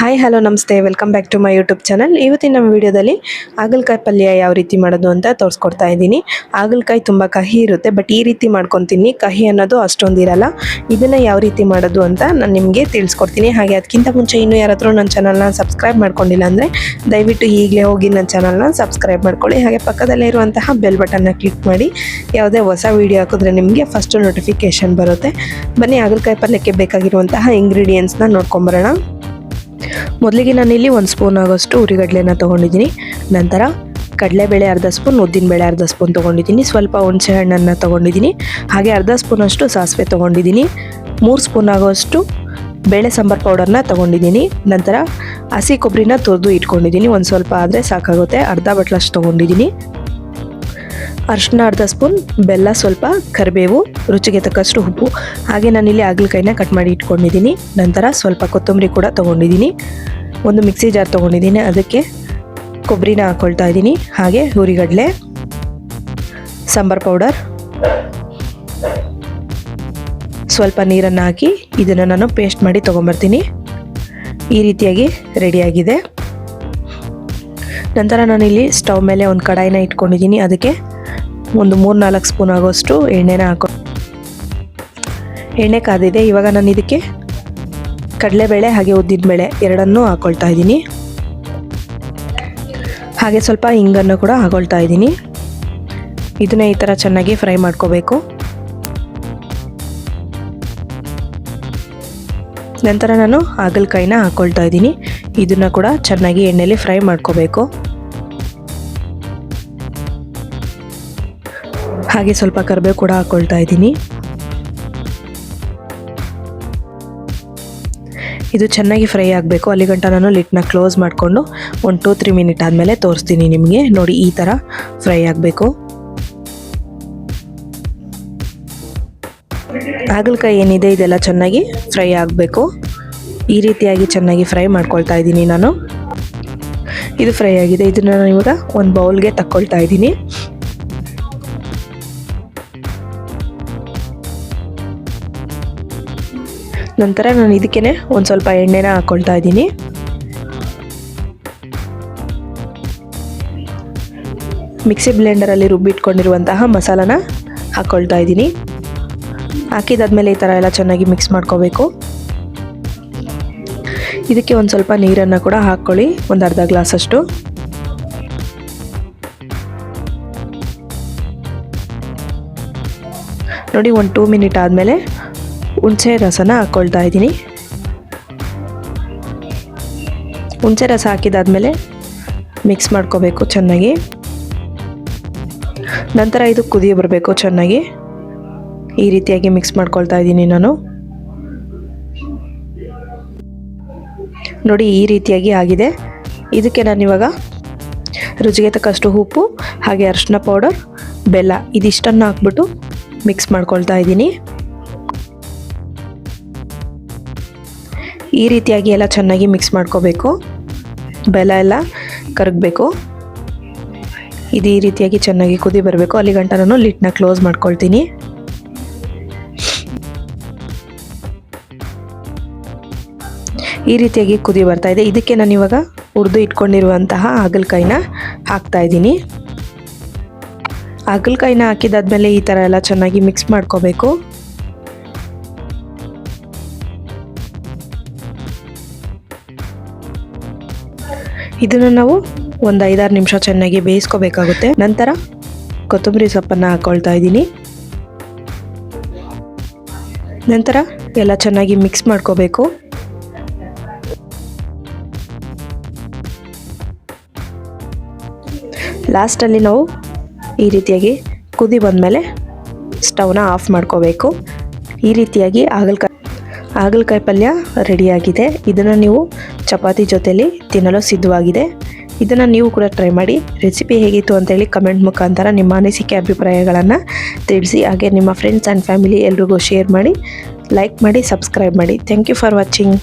Hi hello ನಮಸ್ತೆ. Welcome back to my YouTube channel ಇವತ್ತಿನ ನಮ್ಮ ವಿಡಿಯೋದಲ್ಲಿ ಹಾಗಲಕಾಯಿ ಪಲ್ಯ ಯಾವ ರೀತಿ ಮಾಡೋದು ಅಂತ ತೋರಿಸ್ಕೊಡ್ತಾ ಇದ್ದೀನಿ. ಹಾಗಲಕಾಯಿ ತುಂಬ ಕಹಿ ಇರುತ್ತೆ ಬಟ್ ಈ ರೀತಿ ಮಾಡ್ಕೊತೀನಿ. ಕಹಿ ಅನ್ನೋದು ಅಷ್ಟೊಂದು ಇರಲ್ಲ. ಇದನ್ನು ಯಾವ ರೀತಿ ಮಾಡೋದು ಅಂತ ನಾನು ನಿಮಗೆ ತಿಳಿಸ್ಕೊಡ್ತೀನಿ. ಹಾಗೆ ಅದಕ್ಕಿಂತ ಮುಂಚೆ ಇನ್ನೂ ಯಾರಾದರೂ ನನ್ನ ಚಾನಲ್ನ ಸಬ್ಸ್ಕ್ರೈಬ್ ಮಾಡ್ಕೊಂಡಿಲ್ಲ ಅಂದರೆ ದಯವಿಟ್ಟು ಈಗಲೇ ಹೋಗಿ ನನ್ನ ಚಾನಲ್ನ ಸಬ್ಸ್ಕ್ರೈಬ್ ಮಾಡ್ಕೊಳ್ಳಿ. ಹಾಗೆ ಪಕ್ಕದಲ್ಲೇ ಇರುವಂತಹ ಬೆಲ್ ಬಟನ್ನ ಕ್ಲಿಕ್ ಮಾಡಿ. ಯಾವುದೇ ಹೊಸ ವೀಡಿಯೋ ಹಾಕಿದ್ರೆ ನಿಮಗೆ ಫಸ್ಟು ನೋಟಿಫಿಕೇಶನ್ ಬರುತ್ತೆ. ಬನ್ನಿ ಹಾಗಲಕಾಯಿ ಪಲ್ಯಕ್ಕೆ ಬೇಕಾಗಿರುವಂತಹ ಇಂಗ್ರೀಡಿಯೆಂಟ್ಸ್ನ ನೋಡ್ಕೊಂಬರೋಣ ಮೊದಲಿಗೆ ನಾನಿಲ್ಲಿ ಒಂದು ಸ್ಪೂನ್ ಆಗೋಷ್ಟು ಉರಿಗಡ್ಲೆನ ತೊಗೊಂಡಿದ್ದೀನಿ. ನಂತರ ಕಡಲೆಬೇಳೆ ಅರ್ಧ ಸ್ಪೂನ್ ಉದ್ದಿನಬೇಳೆ ಅರ್ಧ ಸ್ಪೂನ್ ತೊಗೊಂಡಿದ್ದೀನಿ. ಸ್ವಲ್ಪ ಹುಣಸೆ ಹಣ್ಣನ್ನು ತೊಗೊಂಡಿದ್ದೀನಿ. ಹಾಗೆ ಅರ್ಧ ಸ್ಪೂನಷ್ಟು ಸಾಸಿವೆ ತೊಗೊಂಡಿದ್ದೀನಿ. ಮೂರು ಸ್ಪೂನ್ ಆಗೋಷ್ಟು ಬೇಳೆ ಸಾಂಬಾರು ಪೌಡರ್ನ ತೊಗೊಂಡಿದ್ದೀನಿ. ನಂತರ ಹಸಿ ಕೊಬ್ಬರಿನ ತುರಿದು ಇಟ್ಕೊಂಡಿದ್ದೀನಿ. ಒಂದು ಸ್ವಲ್ಪ ಆದರೆ ಸಾಕಾಗುತ್ತೆ. ಅರ್ಧ ಬಟ್ಲಷ್ಟು ತೊಗೊಂಡಿದ್ದೀನಿ. ಅರಿಶಿನ ಅರ್ಧ ಸ್ಪೂನ್, ಬೆಲ್ಲ ಸ್ವಲ್ಪ, ಕರಿಬೇವು, ರುಚಿಗೆ ತಕ್ಕಷ್ಟು ಉಪ್ಪು. ಹಾಗೆ ನಾನಿಲ್ಲಿ ಹಾಗಲಕಾಯಿನ ಕಟ್ ಮಾಡಿ ಇಟ್ಕೊಂಡಿದ್ದೀನಿ. ನಂತರ ಸ್ವಲ್ಪ ಕೊತ್ತಂಬರಿ ಕೂಡ ತೊಗೊಂಡಿದ್ದೀನಿ. ಒಂದು ಮಿಕ್ಸಿ ಜಾರ್ ತೊಗೊಂಡಿದ್ದೀನಿ. ಅದಕ್ಕೆ ಕೊಬ್ಬರಿನ ಹಾಕ್ಕೊಳ್ತಾ ಇದ್ದೀನಿ. ಹಾಗೆ ಹುರಿಗಡಲೆ ಸಾಂಬಾರ್ ಪೌಡರ್, ಸ್ವಲ್ಪ ನೀರನ್ನು ಹಾಕಿ ಇದನ್ನು ನಾನು ಪೇಸ್ಟ್ ಮಾಡಿ ತೊಗೊಂಬರ್ತೀನಿ. ಈ ರೀತಿಯಾಗಿ ರೆಡಿಯಾಗಿದೆ ನಂತರ ನಾನಿಲ್ಲಿ ಸ್ಟವ್ ಮೇಲೆ ಒಂದು ಕಡಾಯಿನ ಇಟ್ಕೊಂಡಿದ್ದೀನಿ. ಅದಕ್ಕೆ ಒಂದು ಮೂರು ನಾಲ್ಕು ಸ್ಪೂನ್ ಆಗೋಷ್ಟು ಎಣ್ಣೆನ ಹಾಕೊ ಎಣ್ಣೆ ಕಾದಿದೆ. ಇವಾಗ ನಾನು ಇದಕ್ಕೆ ಕಡಲೆಬೇಳೆ ಹಾಗೆ ಉದ್ದಿನಬೇಳೆ ಎರಡನ್ನೂ ಹಾಕೊಳ್ತಾ ಇದ್ದೀನಿ. ಹಾಗೆ ಸ್ವಲ್ಪ ಹಿಂಗನ್ನು ಕೂಡ ಹಾಕೊಳ್ತಾ ಇದ್ದೀನಿ. ಇದನ್ನ ಈ ಥರ ಚೆನ್ನಾಗಿ ಫ್ರೈ ಮಾಡ್ಕೋಬೇಕು. ನಂತರ ನಾನು ಹಾಗಲಕಾಯಿನ ಹಾಕ್ಕೊಳ್ತಾ ಇದ್ದೀನಿ. ಇದನ್ನು ಕೂಡ ಚೆನ್ನಾಗಿ ಎಣ್ಣೆಯಲ್ಲಿ ಫ್ರೈ ಮಾಡ್ಕೋಬೇಕು. ಹಾಗೆ ಸ್ವಲ್ಪ ಕರಿಬೇವು ಕೂಡ ಹಾಕ್ಕೊಳ್ತಾ ಇದ್ದೀನಿ. ಇದು ಚೆನ್ನಾಗಿ ಫ್ರೈ ಆಗಬೇಕು. ಅಲ್ಲಿ ಗಂಟ ನಾನು ಲಿಟ್ನ ಕ್ಲೋಸ್ ಮಾಡಿಕೊಂಡು ಒಂದು ಟೂ ತ್ರೀ ಮಿನಿಟ್ ಆದಮೇಲೆ ತೋರಿಸ್ತೀನಿ ನಿಮಗೆ. ನೋಡಿ ಈ ಥರ ಫ್ರೈ ಆಗಬೇಕು. ಹಾಗಲಕಾಯಿ ಏನಿದೆ ಇದೆಲ್ಲ ಚೆನ್ನಾಗಿ ಫ್ರೈ ಆಗಬೇಕು. ಈ ರೀತಿಯಾಗಿ ಚೆನ್ನಾಗಿ ಫ್ರೈ ಮಾಡ್ಕೊಳ್ತಾ ಇದ್ದೀನಿ ನಾನು. ಇದು ಫ್ರೈ ಆಗಿದೆ. ಇದನ್ನು ನಾನು ಇವಾಗ ಒಂದು ಬೌಲ್ಗೆ ತಕ್ಕೊಳ್ತಾ ಇದ್ದೀನಿ. ನಂತರ ನಾನು ಇದಕ್ಕೇ ಒಂದು ಸ್ವಲ್ಪ ಎಣ್ಣೆನ ಹಾಕ್ಕೊಳ್ತಾ ಇದ್ದೀನಿ. ಮಿಕ್ಸಿ ಬ್ಲೆಂಡರಲ್ಲಿ ರುಬ್ಬಿಟ್ಕೊಂಡಿರುವಂತಹ ಮಸಾಲಾನ ಹಾಕ್ಕೊಳ್ತಾ ಇದ್ದೀನಿ. ಹಾಕಿದಾದ್ಮೇಲೆ ಈ ಥರ ಎಲ್ಲ ಚೆನ್ನಾಗಿ ಮಿಕ್ಸ್ ಮಾಡ್ಕೋಬೇಕು. ಇದಕ್ಕೆ ಒಂದು ಸ್ವಲ್ಪ ನೀರನ್ನು ಕೂಡ ಹಾಕ್ಕೊಳ್ಳಿ, ಒಂದು ಅರ್ಧ ಗ್ಲಾಸಷ್ಟು. ನೋಡಿ, ಒಂದು ಟೂ ಮಿನಿಟ್ ಆದಮೇಲೆ ಹುಣಸೆ ರಸನ ಹಾಕ್ಕೊಳ್ತಾ ಇದ್ದೀನಿ. ಹುಣಸೆ ರಸ ಹಾಕಿದಾದ್ಮೇಲೆ ಮಿಕ್ಸ್ ಮಾಡ್ಕೋಬೇಕು ಚೆನ್ನಾಗಿ. ನಂತರ ಇದು ಕುದಿ ಬರಬೇಕು ಚೆನ್ನಾಗಿ. ಈ ರೀತಿಯಾಗಿ ಮಿಕ್ಸ್ ಮಾಡ್ಕೊಳ್ತಾ ಇದ್ದೀನಿ ನಾನು. ನೋಡಿ, ಈ ರೀತಿಯಾಗಿ ಆಗಿದೆ. ಇದಕ್ಕೆ ನಾನು ಇವಾಗ ರುಚಿಗೆ ತಕ್ಕಷ್ಟು ಉಪ್ಪು, ಹಾಗೆ ಅರಿಶಿನ ಪೌಡರ್ ಬೆಲ್ಲ, ಇದಿಷ್ಟನ್ನು ಹಾಕ್ಬಿಟ್ಟು ಮಿಕ್ಸ್ ಮಾಡ್ಕೊಳ್ತಾ ಇದ್ದೀನಿ. ಈ ರೀತಿಯಾಗಿ ಎಲ್ಲ ಚೆನ್ನಾಗಿ ಮಿಕ್ಸ್ ಮಾಡ್ಕೋಬೇಕು. ಬೆಲ್ಲ ಎಲ್ಲ ಕರಗಬೇಕು. ಇದು ಈ ರೀತಿಯಾಗಿ ಚೆನ್ನಾಗಿ ಕುದಿ ಬರಬೇಕು. ಅಲ್ಲಿ ಗಂಟ ನಾನು ಲಿಟ್ನ ಕ್ಲೋಸ್ ಮಾಡ್ಕೊಳ್ತೀನಿ. ಈ ರೀತಿಯಾಗಿ ಕುದಿ ಬರ್ತಾ ಇದೆ. ಇದಕ್ಕೆ ನಾನು ಇವಾಗ ಹುರಿದು ಇಟ್ಕೊಂಡಿರುವಂತಹ ಹಾಗಲಕಾಯಿನ ಹಾಕ್ತಾ ಇದ್ದೀನಿ. ಹಾಗಲಕಾಯಿನ ಹಾಕಿದಾದ್ಮೇಲೆ ಈ ಥರ ಎಲ್ಲ ಚೆನ್ನಾಗಿ ಮಿಕ್ಸ್ ಮಾಡ್ಕೋಬೇಕು. ಇದನ್ನು ನಾವು ಒಂದು ಐದಾರು ನಿಮಿಷ ಚೆನ್ನಾಗಿ ಬೇಯಿಸ್ಕೋಬೇಕಾಗುತ್ತೆ. ನಂತರ ಕೊತ್ತಂಬರಿ ಸೊಪ್ಪನ್ನು ಹಾಕ್ಕೊಳ್ತಾ ಇದ್ದೀನಿ. ನಂತರ ಎಲ್ಲ ಚೆನ್ನಾಗಿ ಮಿಕ್ಸ್ ಮಾಡ್ಕೋಬೇಕು. ಲಾಸ್ಟಲ್ಲಿ ನಾವು ಈ ರೀತಿಯಾಗಿ ಕುದಿ ಬಂದಮೇಲೆ ಸ್ಟವ್ನ ಆಫ್ ಮಾಡ್ಕೋಬೇಕು. ಈ ರೀತಿಯಾಗಿ ಹಾಗಲಕಾಯಿ ಹಾಗಲಕಾಯಿ ಪಲ್ಯ ರೆಡಿಯಾಗಿದೆ. ಇದನ್ನು ನೀವು ಚಪಾತಿ ಜೊತೆಯಲ್ಲಿ ತಿನ್ನಲು ಸಿದ್ಧವಾಗಿದೆ. ಇದನ್ನು ನೀವು ಕೂಡ ಟ್ರೈ ಮಾಡಿ. ರೆಸಿಪಿ ಹೇಗಿತ್ತು ಅಂತೇಳಿ ಕಮೆಂಟ್ ಮುಖಾಂತರ ನಿಮ್ಮ ಅನಿಸಿಕೆ, ಅಭಿಪ್ರಾಯಗಳನ್ನು ತಿಳಿಸಿ. ಹಾಗೆ ನಿಮ್ಮ ಫ್ರೆಂಡ್ಸ್ ಆ್ಯಂಡ್ ಫ್ಯಾಮಿಲಿ ಎಲ್ರಿಗೂ ಶೇರ್ ಮಾಡಿ ಲೈಕ್ ಮಾಡಿ ಸಬ್ಸ್ಕ್ರೈಬ್ ಮಾಡಿ. Thank you for watching